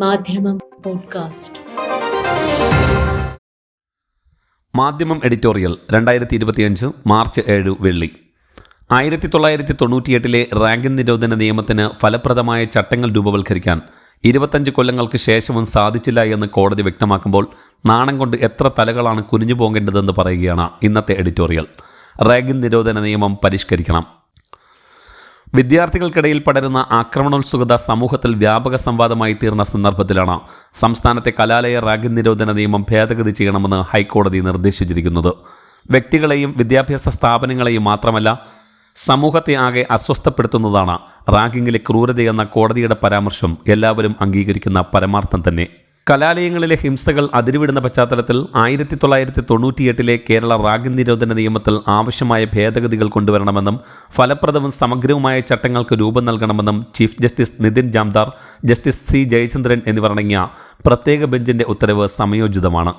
മാധ്യമം പോഡ്കാസ്റ്റ്. മാധ്യമം എഡിറ്റോറിയൽ രണ്ടായിരത്തി ഇരുപത്തിയഞ്ച് മാർച്ച് ഏഴ് വെള്ളി. ആയിരത്തി തൊള്ളായിരത്തി തൊണ്ണൂറ്റിയെട്ടിലെ റാങ്കിൻ നിരോധന നിയമത്തിന് ഫലപ്രദമായ ചട്ടങ്ങൾ രൂപവൽക്കരിക്കാൻ ഇരുപത്തഞ്ച് കൊല്ലങ്ങൾക്ക് ശേഷവും സാധിച്ചില്ല എന്ന് കോടതി വ്യക്തമാക്കുമ്പോൾ നാണം കൊണ്ട് എത്ര തലകളാണ് കുനിഞ്ഞു പോകേണ്ടതെന്ന് പറയുകയാണ് ഇന്നത്തെ എഡിറ്റോറിയൽ. റാഗിൻ നിരോധന നിയമം പരിഷ്കരിക്കണം. വിദ്യാർത്ഥികൾക്കിടയിൽ പടരുന്ന ആക്രമണോത്സുകത സമൂഹത്തിൽ വ്യാപക സംവാദമായി തീർന്ന സന്ദർഭത്തിലാണ് സംസ്ഥാനത്തെ കലാലയ റാഗിൻ നിരോധന നിയമം ഭേദഗതി ചെയ്യണമെന്ന് ഹൈക്കോടതി നിർദ്ദേശിച്ചിരിക്കുന്നത്. വ്യക്തികളെയും വിദ്യാഭ്യാസ സ്ഥാപനങ്ങളെയും മാത്രമല്ല സമൂഹത്തെ ആകെ അസ്വസ്ഥപ്പെടുത്തുന്നതാണ് റാഗിങ്ങിലെ ക്രൂരതയെന്ന കോടതിയുടെ പരാമർശം എല്ലാവരും അംഗീകരിക്കുന്ന പരമാർത്ഥം തന്നെ. കലാലയങ്ങളിലെ ഹിംസകൾ അതിരുവിടുന്ന പശ്ചാത്തലത്തിൽ ആയിരത്തി തൊള്ളായിരത്തി തൊണ്ണൂറ്റിയെട്ടിലെ കേരള റാഗിൻ നിരോധന നിയമത്തിൽ ആവശ്യമായ ഭേദഗതികൾ കൊണ്ടുവരണമെന്നും ഫലപ്രദവും സമഗ്രവുമായ ചട്ടങ്ങൾക്ക് രൂപം നൽകണമെന്നും chief justice Nitin Jamdar justice C Jayachandran എന്നിവർ അടങ്ങിയ പ്രത്യേക ബെഞ്ചിന്റെ ഉത്തരവ് സമയോചിതമാണ്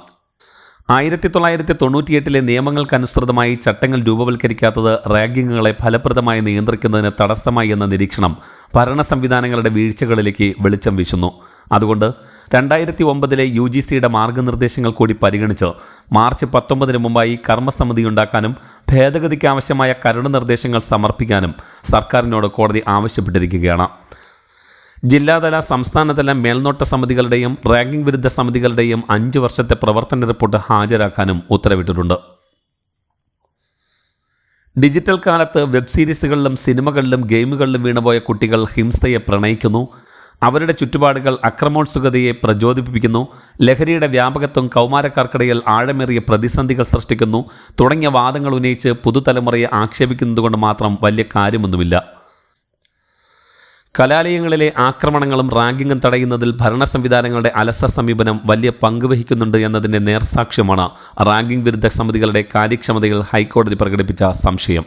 ആയിരത്തി തൊള്ളായിരത്തി തൊണ്ണൂറ്റിയെട്ടിലെ നിയമങ്ങൾക്കനുസൃതമായി ചട്ടങ്ങൾ രൂപവൽക്കരിക്കാത്തത് റാഗിങ്ങുകളെ ഫലപ്രദമായി നിയന്ത്രിക്കുന്നതിന് തടസ്സമായി എന്ന നിരീക്ഷണം ഭരണ സംവിധാനങ്ങളുടെ വീഴ്ചകളിലേക്ക് വെളിച്ചം വീശുന്നു. അതുകൊണ്ട് രണ്ടായിരത്തി ഒമ്പതിലെ യു ജി സിയുടെ മാർഗനിർദ്ദേശങ്ങൾ കൂടി പരിഗണിച്ച് മാർച്ച് പത്തൊമ്പതിന് മുമ്പായി കർമ്മസമിതി ഉണ്ടാക്കാനും ഭേദഗതിക്ക് ആവശ്യമായ കരുണ നിർദ്ദേശങ്ങൾ സമർപ്പിക്കാനും സർക്കാരിനോട് കോടതി ആവശ്യപ്പെട്ടിരിക്കുകയാണ്. ജില്ലാതല സംസ്ഥാനതല മേൽനോട്ട സമിതികളുടെയും റാങ്കിംഗ് വിരുദ്ധ സമിതികളുടെയും അഞ്ച് വർഷത്തെ പ്രവർത്തന റിപ്പോർട്ട് ഹാജരാക്കാനും ഉത്തരവിട്ടിട്ടുണ്ട്. ഡിജിറ്റൽ കാലത്ത് വെബ് സീരീസുകളിലും സിനിമകളിലും ഗെയിമുകളിലും വീണുപോയ കുട്ടികൾ ഹിംസയെ പ്രണയിക്കുന്നു. അവരുടെ ചുറ്റുപാടുകൾ അക്രമോത്സുകതയെ പ്രചോദിപ്പിക്കുന്നു. ലഹരിയുടെ വ്യാപകത്വം കൗമാരക്കാർക്കിടയിൽ ആഴമേറിയ പ്രതിസന്ധികൾ സൃഷ്ടിക്കുന്നു. തുടങ്ങിയ വാദങ്ങൾ ഉന്നയിച്ച് പുതുതലമുറയെ ആക്ഷേപിക്കുന്നതുകൊണ്ട് മാത്രം വലിയ കാര്യമൊന്നുമില്ല. കലാലയങ്ങളിലെ ആക്രമണങ്ങളും റാങ്കിങ്ങും തടയുന്നതിൽ ഭരണ സംവിധാനങ്ങളുടെ അലസ സമീപനം വലിയ പങ്ക് വഹിക്കുന്നുണ്ട് എന്നതിന്റെ നേർസാക്ഷ്യമാണ് റാങ്കിംഗ് വിരുദ്ധ സമിതികളുടെ കാര്യക്ഷമതയിൽ ഹൈക്കോടതി പ്രകടിപ്പിച്ച സംശയം.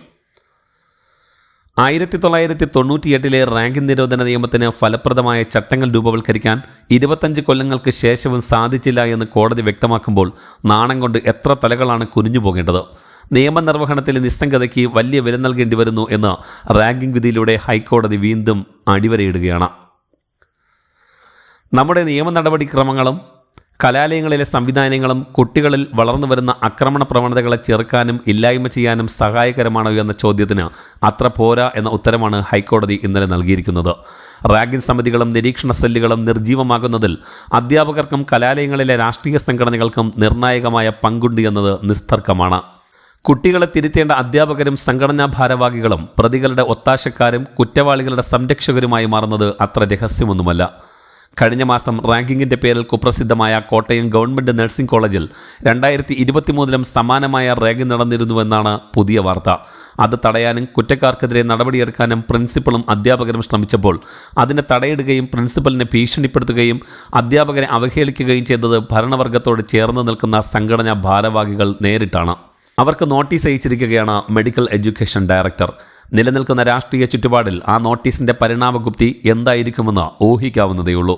ആയിരത്തി തൊള്ളായിരത്തി തൊണ്ണൂറ്റിയെട്ടിലെ റാങ്കിംഗ് നിരോധന നിയമത്തിന് ഫലപ്രദമായ ചട്ടങ്ങൾ രൂപവൽക്കരിക്കാൻ ഇരുപത്തഞ്ച് കൊല്ലങ്ങൾക്ക് ശേഷവും സാധിച്ചില്ല എന്ന് കോടതി വ്യക്തമാക്കുമ്പോൾ നാണം കൊണ്ട് എത്ര തലകളാണ് കുനിഞ്ഞു പോകേണ്ടത് നിയമനിർവഹണത്തിലെ നിസ്സംഗതയ്ക്ക് വലിയ വില നൽകേണ്ടി വരുന്നു എന്ന് റാങ്കിംഗ് വിധിയിലൂടെ ഹൈക്കോടതി വീണ്ടും അടിവരയിടുകയാണ്. നമ്മുടെ നിയമ നടപടിക്രമങ്ങളും കലാലയങ്ങളിലെ സംവിധാനങ്ങളും കുട്ടികളിൽ വളർന്നു വരുന്ന ആക്രമണ പ്രവണതകളെ ചെറുക്കാനും ഇല്ലായ്മ ചെയ്യാനും സഹായകരമാണോ എന്ന ചോദ്യത്തിന് അത്ര പോരാ എന്ന ഉത്തരമാണ് ഹൈക്കോടതി ഇന്നലെ നൽകിയിരിക്കുന്നത്. റാഗിൻ സമിതികളും നിരീക്ഷണ സെല്ലുകളും നിർജീവമാകുന്നതിൽ അധ്യാപകർക്കും കലാലയങ്ങളിലെ രാഷ്ട്രീയ സംഘടനകൾക്കും നിർണായകമായ പങ്കുണ്ട് എന്നത് നിസ്തർക്കമാണ്. കുട്ടികളെ തിരുത്തേണ്ട അധ്യാപകരും സംഘടനാ ഭാരവാഹികളും പ്രതികളുടെ ഒത്താശക്കാരും കുറ്റവാളികളുടെ സംരക്ഷകരുമായി മാറുന്നത് അത്ര രഹസ്യമൊന്നുമല്ല. കഴിഞ്ഞ മാസം റാങ്കിങ്ങിന്റെ പേരിൽ കുപ്രസിദ്ധമായ കോട്ടയം ഗവൺമെന്റ് നഴ്സിംഗ് കോളേജിൽ രണ്ടായിരത്തി ഇരുപത്തിമൂന്നിലും സമാനമായ റാങ്കിങ് നടന്നിരുന്നുവെന്നാണ് പുതിയ വാർത്ത. അത് തടയാനും കുറ്റക്കാർക്കെതിരെ നടപടിയെടുക്കാനും പ്രിൻസിപ്പളും അധ്യാപകരും ശ്രമിച്ചപ്പോൾ അതിനെ തടയിടുകയും പ്രിൻസിപ്പലിനെ ഭീഷണിപ്പെടുത്തുകയും അധ്യാപകരെ അവഹേളിക്കുകയും ചെയ്തത് ഭരണവർഗത്തോട് ചേർന്ന് നിൽക്കുന്ന സംഘടനാ ഭാരവാഹികൾ നേരിട്ടാണ്. അവർക്ക് നോട്ടീസ് അയച്ചിരിക്കുകയാണ് മെഡിക്കൽ എഡ്യൂക്കേഷൻ ഡയറക്ടർ. നിലനിൽക്കുന്ന രാഷ്ട്രീയ ചുറ്റുപാടിൽ ആ നോട്ടീസിന്റെ പരിണാമഗുപ്തി എന്തായിരിക്കുമെന്ന് ഊഹിക്കാവുന്നതേയുള്ളൂ.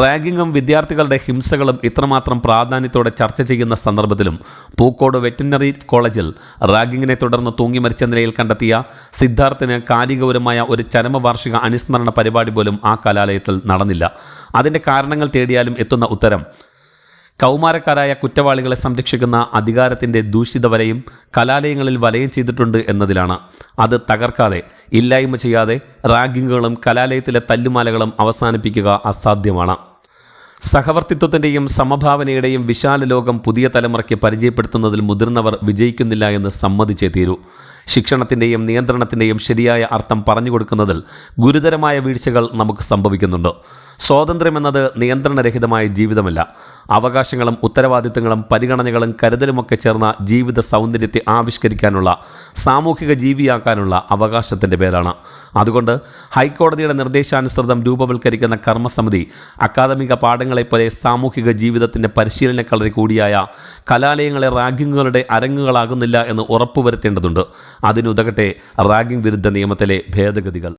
റാഗിങ്ങും വിദ്യാർത്ഥികളുടെ ഹിംസകളും ഇത്രമാത്രം പ്രാധാന്യത്തോടെ ചർച്ച ചെയ്യുന്ന സന്ദർഭത്തിലും പൂക്കോട് വെറ്റിനറി കോളേജിൽ റാഗിങ്ങിനെ തുടർന്ന് തൂങ്ങി മരിച്ച നിലയിൽ കണ്ടെത്തിയ സിദ്ധാർത്ഥിന് കാലികൗരമായ ഒരു ചരമവാർഷിക അനുസ്മരണ പരിപാടി പോലും ആ കലാലയത്തിൽ നടന്നില്ല. അതിന്റെ കാരണങ്ങൾ തേടിയാലും എത്തുന്ന ഉത്തരം കൗമാരക്കാരായ കുറ്റവാളികളെ സംരക്ഷിക്കുന്ന അധികാരത്തിന്റെ ദൂഷിത വലയും കലാലയങ്ങളിൽ വലയം ചെയ്തിട്ടുണ്ട് എന്നതിലാണ്. അത് തകർക്കാതെ ഇല്ലായ്മ ചെയ്യാതെ റാഗിങ്ങുകളും കലാലയത്തിലെ തല്ലുമാലകളും അവസാനിപ്പിക്കുക അസാധ്യമാണ്. സഹവർത്തിത്വത്തിന്റെയും സമഭാവനയുടെയും വിശാല ലോകം പുതിയ തലമുറയ്ക്ക് പരിചയപ്പെടുത്തുന്നതിൽ മുതിർന്നവർ വിജയിക്കുന്നില്ല എന്ന് സമ്മതിച്ചേ തീരൂ. ശിക്ഷണത്തിന്റെയും നിയന്ത്രണത്തിന്റെയും ശരിയായ അർത്ഥം പറഞ്ഞു കൊടുക്കുന്നതിൽ ഗുരുതരമായ വീഴ്ചകൾ നമുക്ക് സംഭവിക്കുന്നുണ്ട്. സ്വാതന്ത്ര്യമെന്നത് നിയന്ത്രണരഹിതമായ ജീവിതമല്ല. അവകാശങ്ങളും ഉത്തരവാദിത്തങ്ങളും പരിഗണനകളും കരുതലുമൊക്കെ ചേർന്ന ജീവിത സൗന്ദര്യത്തെ ആവിഷ്കരിക്കാനുള്ള സാമൂഹിക ജീവിയാക്കാനുള്ള അവകാശത്തിന്റെ പേരാണ്. അതുകൊണ്ട് ഹൈക്കോടതിയുടെ നിർദ്ദേശാനുസൃതം രൂപവൽക്കരിക്കുന്ന കർമ്മസമിതി അക്കാദമിക പാഠങ്ങളെപ്പോലെ സാമൂഹിക ജീവിതത്തിന്റെ പരിശീലന കളരി കൂടിയായ കലാലയങ്ങളെ റാഗിങ്ങുകളുടെ അരങ്ങുകളാകുന്നില്ല എന്ന് ഉറപ്പുവരുത്തേണ്ടതുണ്ട്. അതിനുതകട്ടെ റാഗിംഗ് വിരുദ്ധ നിയമത്തിലെ ഭേദഗതികൾ.